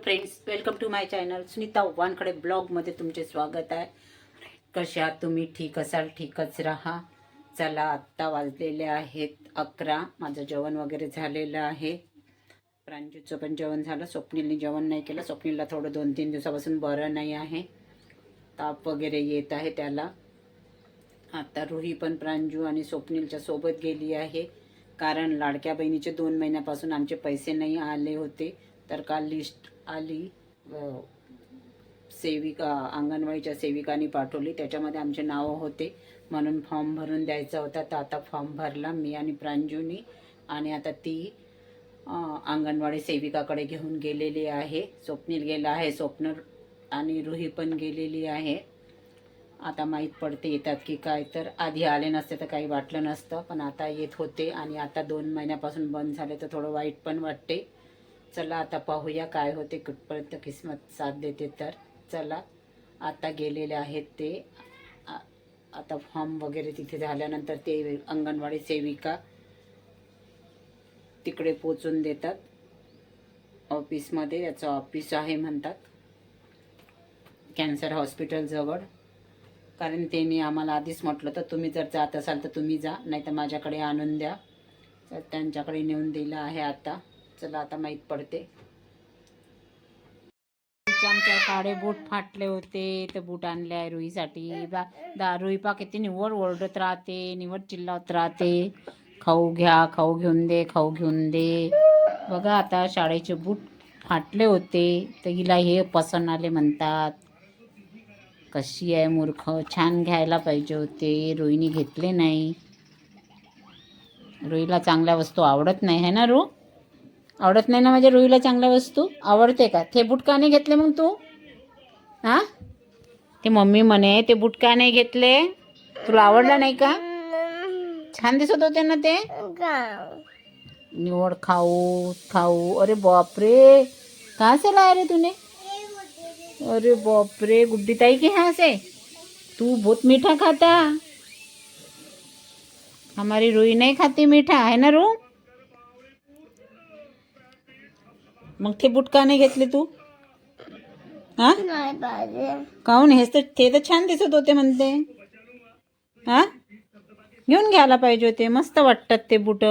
Friends welcome to my channel Sunita Wankhede ब्लॉगमध्ये तुमचे स्वागत आहे. कशा आहात तुम्ही? ठीक असाल? ठीकच राहा. चला आत्ता वाजलेले आहेत अकरा. माझं जेवण वगैरे झालेलं आहे. प्रांजूचं पण जेवण झालं. स्वप्नीलने जेवण नाही केलं. स्वप्नीलला थोडं दोन तीन दिवसापासून बरं नाही आहे. ताप वगैरे येत आहे त्याला. आता रुही पण प्रांजू आणि स्वप्नीलच्या सोबत गेली आहे. कारण लाडक्या बहिणीचे दोन महिन्यापासून आमचे पैसे नाही आले होते. तर काल लिस्ट आली सेविका अंगणवाडीच्या सेविकांनी पाठवली. त्याच्यामध्ये आमचे नावं होते. म्हणून फॉर्म भरून द्यायचा होता. तर आता फॉर्म भरला मी आणि प्रांजूनी. आणि आता ती अंगणवाडी सेविकाकडे घेऊन गेलेली आहे. स्वप्नील गेला आहे. स्वप्न आणि रुही पण गेलेली आहे. आता माहीत पडते येतात की काय. तर आधी आले नसते तर काही वाटलं नसतं पण आता येत होते आणि आता दोन महिन्यापासून बंद झाले तर थोडं वाईट पण वाटते. चला आता पाहूया काय होते कुठपर्यंत किस्मत साथ देते तर. चला आता गेलेले आहेत ते. आ- आता फॉर्म वगैरे तिथे झाल्यानंतर ते अंगणवाडी सेविका तिकडे पोचून देतात. ऑफिसमध्ये याचं ऑफिस आहे म्हणतात. कॅन्सर हॉस्पिटलजवळ कारण त्यांनी आम्हाला आधीच म्हटलं तर तुम्ही जर जात असाल तर तुम्ही जा नाही तर माझ्याकडे आणून द्या. तर त्यांच्याकडे नेऊन दिलं आहे आता. चला आता माहीत पडते. आमच्या काळे बूट फाटले होते तर बूट आणले आहे रुईसाठी. बा दा रुई पा किती निवड ओरडत राहते निवड चिल्लावत राहते. खाऊ घ्या खाऊ घेऊन दे खाऊ घेऊन दे. बघा आता शाळेचे बूट फाटले होते तर हिला हे पसंत आले म्हणतात. कशी आहे मूर्ख? छान घ्यायला पाहिजे होते. रोईने घेतले नाही. रुईला चांगल्या वस्तू आवडत नाही है ना रू? आवडत नाही ना माझ्या रुईला चांगल्या वस्तू? आवडते का? ते बूट का नाही घेतले मग तू? हां? ते मम्मी म्हणे ते बूट का नाही घेतले. तुला आवडला नाही का? छान दिसत होते ना ते? निवड खाऊ खाऊ. अरे बापरे! का से आहे रे तुने? अरे बाप रे गुड्डी ताई के यहाँ से? तू बहुत मीठा खाता। हमारी रुई नहीं खाती मीठा है ना रू? मग ते? बूट का नाही घेतले तू हा? काहून हेच तर ते तर छान दिसत होते म्हणते। हा? घेऊन घ्यायला पाहिजे होते मस्त वाटतात ते बूट.